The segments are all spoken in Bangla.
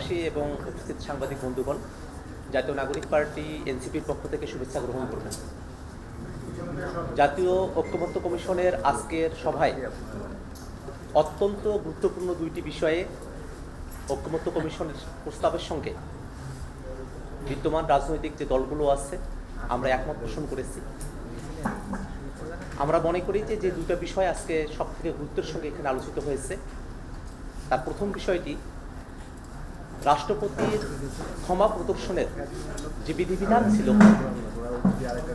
দেশবাসী এবং উপস্থিত সাংবাদিক বন্ধুগণ, জাতীয় নাগরিক পার্টি, এনসিপির পক্ষ থেকে শুভেচ্ছা গ্রহণ করবেন। জাতীয় ঐক্যমত্য কমিশনের আজকের সভায় অত্যন্ত গুরুত্বপূর্ণ দুইটি বিষয়ে ঐক্যমত্য কমিশনের প্রস্তাবের সঙ্গে বিদ্যমান রাজনৈতিক যে দলগুলো আছে, আমরা একমত পোষণ করেছি। আমরা মনে করি যে যে দুটো বিষয় আজকে সব থেকে গুরুত্বের সঙ্গে এখানে আলোচিত হয়েছে। তার প্রথম বিষয়টি রাষ্ট্রপতির ক্ষমা প্রদর্শনের যে বিধিবিধান ছিল,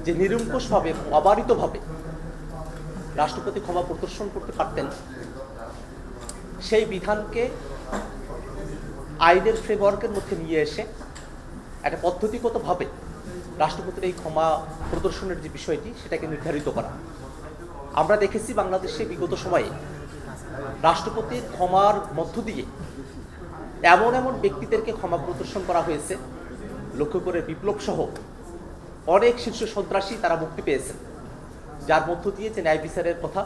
যে নিরঙ্কুশভাবে অবারিতভাবে রাষ্ট্রপতি ক্ষমা প্রদর্শন করতে পারতেন, সেই বিধানকে আইনের ফ্রেমওয়ার্কের মধ্যে নিয়ে এসে একটা পদ্ধতিগতভাবে রাষ্ট্রপতির এই ক্ষমা প্রদর্শনের যে বিষয়টি, সেটাকে নির্ধারিত করা। আমরা দেখেছি বাংলাদেশে বিগত সময়ে রাষ্ট্রপতির ক্ষমার মধ্য দিয়ে এমন এমন ব্যক্তিদেরকে ক্ষমা প্রদর্শন করা হয়েছে। লক্ষ্য করে বিপ্লব সহ অনেক শীর্ষ সন্ত্রাসী তারা মুক্তি পেয়েছেন। যার মধ্য দিয়ে যে ন্যায় বিচারের কথা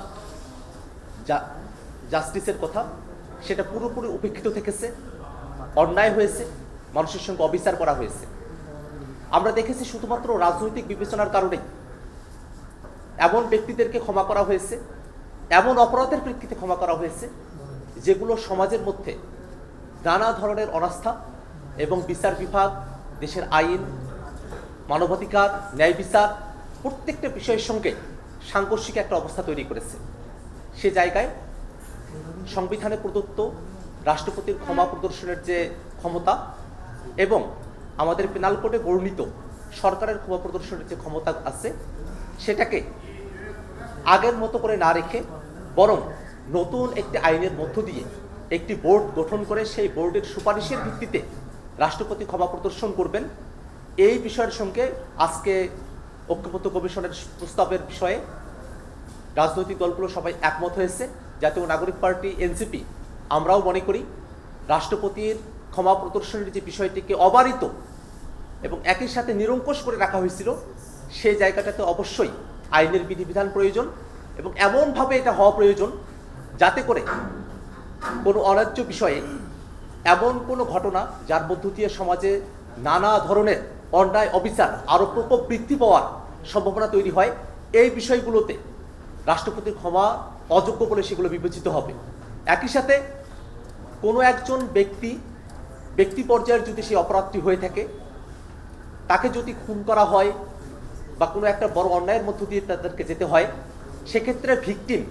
জাস্টিসের কথা, সেটা পুরোপুরি উপেক্ষিত থেকেছে, অন্যায় হয়েছে, মানুষের সঙ্গে অবিচার করা হয়েছে। আমরা দেখেছি শুধুমাত্র রাজনৈতিক বিবেচনার কারণেই এমন ব্যক্তিদেরকে ক্ষমা করা হয়েছে, এমন অপরাধের প্রেক্ষিতে ক্ষমা করা হয়েছে, যেগুলো সমাজের মধ্যে নানা ধরনের অনাস্থা এবং বিচার বিভাগ, দেশের আইন, মানবাধিকার, ন্যায় বিচার, প্রত্যেকটা বিষয়ের সঙ্গে সাংঘর্ষিক একটা অবস্থা তৈরি করেছে। সে জায়গায় সংবিধানে প্রদত্ত রাষ্ট্রপতির ক্ষমা প্রদর্শনের যে ক্ষমতা এবং আমাদের পেনাল কোডে বর্ণিত সরকারের ক্ষমা প্রদর্শনের যে ক্ষমতা আছে, সেটাকে আগের মতো করে না রেখে বরং নতুন একটি আইনের মধ্য দিয়ে একটি বোর্ড গঠন করে সেই বোর্ডের সুপারিশের ভিত্তিতে রাষ্ট্রপতি ক্ষমা প্রদর্শন করবেন। এই বিষয়ের সঙ্গে আজকে ঐক্যবদ্ধ কমিশনের প্রস্তাবের বিষয়ে রাজনৈতিক দলগুলো সবাই একমত হয়েছে। জাতীয় নাগরিক পার্টি, এনসিপি, আমরাও মনে করি রাষ্ট্রপতির ক্ষমা প্রদর্শনের যে বিষয়টিকে অবারিত এবং একই সাথে নিরঙ্কুশ করে রাখা হয়েছিল, সেই জায়গাটাতে অবশ্যই আইনের বিধিবিধান প্রয়োজন এবং এমনভাবে এটা হওয়া প্রয়োজন যাতে করে কোনো অন্যায্য বিষয়ে এমন কোনো ঘটনা যার মধ্য দিয়ে সমাজে নানা ধরনের অন্যায়, অবিচার আরও প্রকোপ বৃদ্ধি পাওয়ার সম্ভাবনা তৈরি হয়, এই বিষয়গুলোতে রাষ্ট্রপতির ক্ষমা অযোগ্য বলে সেগুলো বিবেচিত হবে। একই সাথে কোনো একজন ব্যক্তি ব্যক্তি পর্যায়ের যদি সেই অপরাধটি হয়ে থাকে, তাকে যদি খুন করা হয় বা কোনো একটা বড় অন্যায়ের মধ্য দিয়ে তাদেরকে যেতে হয়, সেক্ষেত্রে ভিকটিম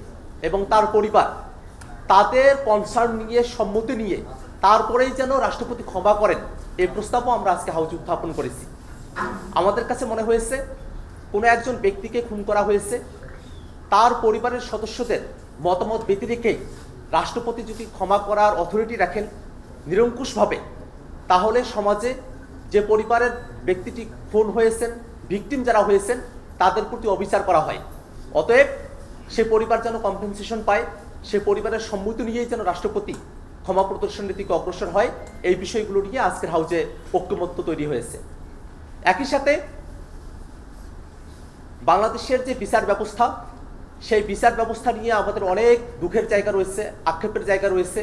এবং তার পরিবার তাদের কনসার্ন নিয়ে, সম্মতি নিয়ে তারপরেই যেন রাষ্ট্রপতি ক্ষমা করেন। এই প্রস্তাবও আমরা আজকে হাউজে উত্থাপন করেছি। আমাদের কাছে মনে হয়েছে, কোনো একজন ব্যক্তিকে খুন করা হয়েছে, তার পরিবারের সদস্যদের মতামত ব্যতি রেখেই রাষ্ট্রপতি যদি ক্ষমা করার অথরিটি রাখেন নিরঙ্কুশভাবে, তাহলে সমাজে যে পরিবারের ব্যক্তিটি খুন হয়েছেন ভিকটিম যারা হয়েছেন, তাদের প্রতি অবিচার করা হয়। অতএব সে পরিবার যেন কম্পেনসেশন পায় সে পরিবারের সম্মতি নিয়েই যেন রাষ্ট্রপতি ক্ষমা প্রদর্শনের দিকে অগ্রসর হয়, এই বিষয়গুলো নিয়ে আজকের হাউজে ঐক্যমত্য তৈরি হয়েছে। একই সাথে বাংলাদেশের যে বিচার ব্যবস্থা, সেই বিচার ব্যবস্থা নিয়ে আমাদের অনেক দুঃখের জায়গা রয়েছে, আক্ষেপের জায়গা রয়েছে,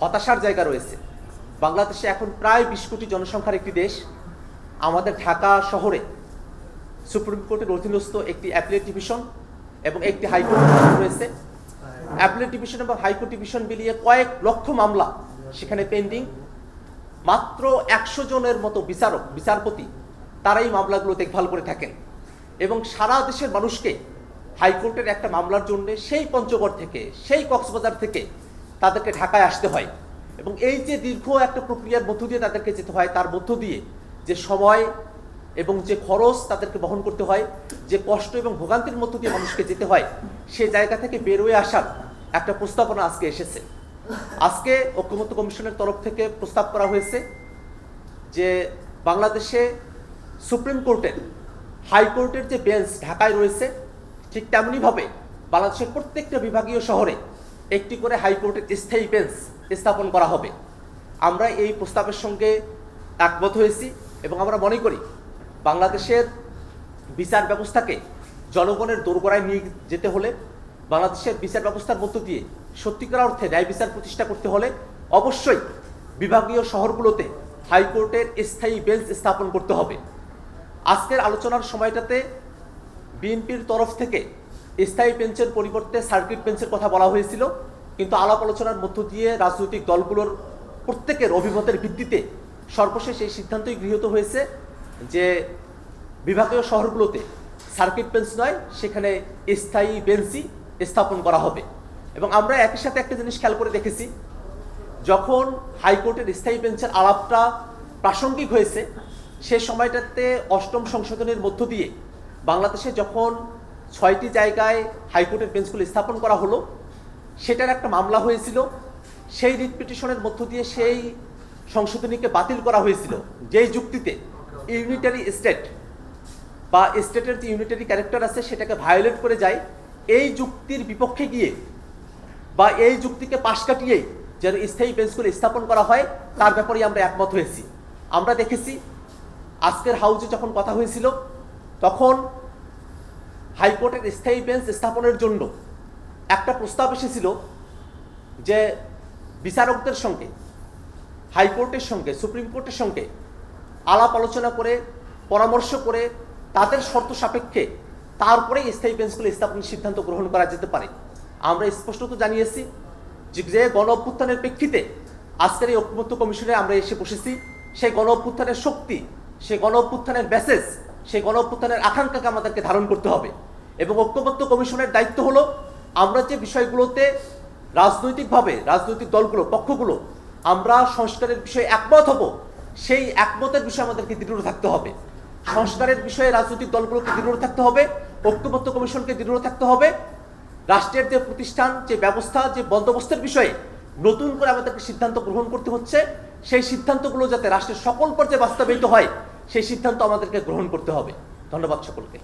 হতাশার জায়গা রয়েছে। বাংলাদেশে এখন প্রায় বিশ কোটি জনসংখ্যার একটি দেশ। আমাদের ঢাকা শহরে সুপ্রিম কোর্টের অধীনস্থ একটি অ্যাপিলেট ডিভিশন এবং একটি হাইকোর্ট রয়েছে। অ্যাপিলেট ডিভিশন এবং হাইকোর্ট ডিভিশন মিলিয়ে কয়েক লক্ষ মামলা সেখানে পেন্ডিং মাত্র একশো জনের মতো বিচারক, বিচারপতি তারা এই মামলাগুলো দেখভাল করে থাকেন। এবং সারা দেশের মানুষকে হাইকোর্টের একটা মামলার জন্য সেই পঞ্চগড় থেকে, সেই কক্সবাজার থেকে তাদেরকে ঢাকায় আসতে হয়। এবং এই যে দীর্ঘ একটা প্রক্রিয়ার মধ্য দিয়ে তাদেরকে যেতে হয়, তার মধ্য দিয়ে যে সময় এবং যে খরচ তাদেরকে বহন করতে হয়, যে কষ্ট এবং ভোগান্তির মধ্য দিয়ে মানুষকে যেতে হয়, সে জায়গা থেকে বেরোয় আসার একটা প্রস্তাবনা আজকে এসেছে। আজকে ঐক্যমত্য কমিশনের তরফ থেকে প্রস্তাব করা হয়েছে যে বাংলাদেশে সুপ্রিম কোর্টের হাইকোর্টের যে বেঞ্চ ঢাকায় রয়েছে, ঠিক তেমনিভাবে বাংলাদেশের প্রত্যেকটা বিভাগীয় শহরে একটি করে হাইকোর্টের স্থায়ী বেঞ্চ স্থাপন করা হবে। আমরা এই প্রস্তাবের সঙ্গে একমত হয়েছি এবং আমরা মনে করি বাংলাদেশের বিচার ব্যবস্থাকে জনগণের দোরগোড়ায় নিয়ে যেতে হলে বাংলাদেশের বিচার ব্যবস্থার মধ্য দিয়ে সত্যিকার অর্থে ন্যায় বিচার প্রতিষ্ঠা করতে হলে অবশ্যই বিভাগীয় শহরগুলোতে হাইকোর্টের স্থায়ী বেঞ্চ স্থাপন করতে হবে। আজকের আলোচনার সময়টাতে বিএনপির তরফ থেকে স্থায়ী বেঞ্চের পরিবর্তে সার্কিট বেঞ্চের কথা বলা হয়েছিল, কিন্তু আলাপ আলোচনার মধ্য দিয়ে রাজনৈতিক দলগুলোর প্রত্যেকের অভিমতের ভিত্তিতে সর্বশেষ এই সিদ্ধান্তই গৃহীত হয়েছে যে বিভাগীয় শহরগুলোতে সার্কিট বেঞ্চ নয়, সেখানে স্থায়ী বেঞ্চই স্থাপন করা হবে। এবং আমরা একই সাথে একটা জিনিস খেয়াল করে দেখেছি, যখন হাইকোর্টের স্থায়ী বেঞ্চের আলাপটা প্রাসঙ্গিক হয়েছে, সে সময়টাতে অষ্টম সংশোধনের মধ্য দিয়ে বাংলাদেশে যখন ছয়টি জায়গায় হাইকোর্টের বেঞ্চগুলো স্থাপন করা হলো, সেটার একটা মামলা হয়েছিল। সেই রিট পিটিশনের মধ্য দিয়ে সেই সংশোধনীকে বাতিল করা হয়েছিল। যেই যুক্তিতে ইউনিটারি স্টেট বা স্টেটের যে ইউনিটারি ক্যারেক্টার আছে, সেটাকে ভায়োলেট করে যায়। এই যুক্তির বিপক্ষে গিয়ে বা এই যুক্তিকে পাশ কাটিয়েই যেন স্থায়ী বেঞ্চগুলো স্থাপন করা হয়, তার ব্যাপারে আমরা একমত হয়েছি। আমরা দেখেছি আজকের হাউজে যখন কথা হয়েছিল, তখন হাইকোর্টের স্থায়ী বেঞ্চ স্থাপনের জন্য একটা প্রস্তাব এসেছিল যে বিচারকদের সঙ্গে, হাইকোর্টের সঙ্গে, সুপ্রিম কোর্টের সঙ্গে আলাপ আলোচনা করে, পরামর্শ করে তাদের শর্ত সাপেক্ষে তারপরে স্থায়ী বেঞ্চগুলো স্থাপনের সিদ্ধান্ত গ্রহণ করা যেতে পারে। আমরা স্পষ্টত জানিয়েছি যে গণ অভ্যুত্থানের প্রেক্ষিতে আজকের এই ঐক্যমত্য কমিশনে আমরা এসে বসেছি। সেই গণ অভ্যুত্থানের শক্তি, সেই গণ অভ্যুত্থানের মেসেজ সেই গণ অভ্যুত্থানের আকাঙ্ক্ষাকে আমাদেরকে ধারণ করতে হবে। এবং ঐক্যমত্য কমিশনের দায়িত্ব হলো আমরা যে বিষয়গুলোতে রাজনৈতিকভাবে, রাজনৈতিক দলগুলো, পক্ষগুলো আমরা সংস্কারের বিষয়ে একমত হব, সেই একমতের বিষয়ে আমাদেরকে দৃঢ় থাকতে হবে। সংস্কারের বিষয়ে রাজনৈতিক দলগুলোকে দৃঢ় থাকতে হবে। ঐক্যবদ্ধ কমিশনকে দৃঢ় থাকতে হবে। রাষ্ট্রের যে প্রতিষ্ঠান, যে ব্যবস্থা, যে বন্দোবস্তের বিষয়ে নতুন করে আমাদেরকে সিদ্ধান্ত গ্রহণ করতে হচ্ছে, সেই সিদ্ধান্তগুলো যাতে রাষ্ট্রের সকল পর্যায়ে বাস্তবায়িত হয়, সেই সিদ্ধান্ত আমাদেরকে গ্রহণ করতে হবে। ধন্যবাদ সকলকে।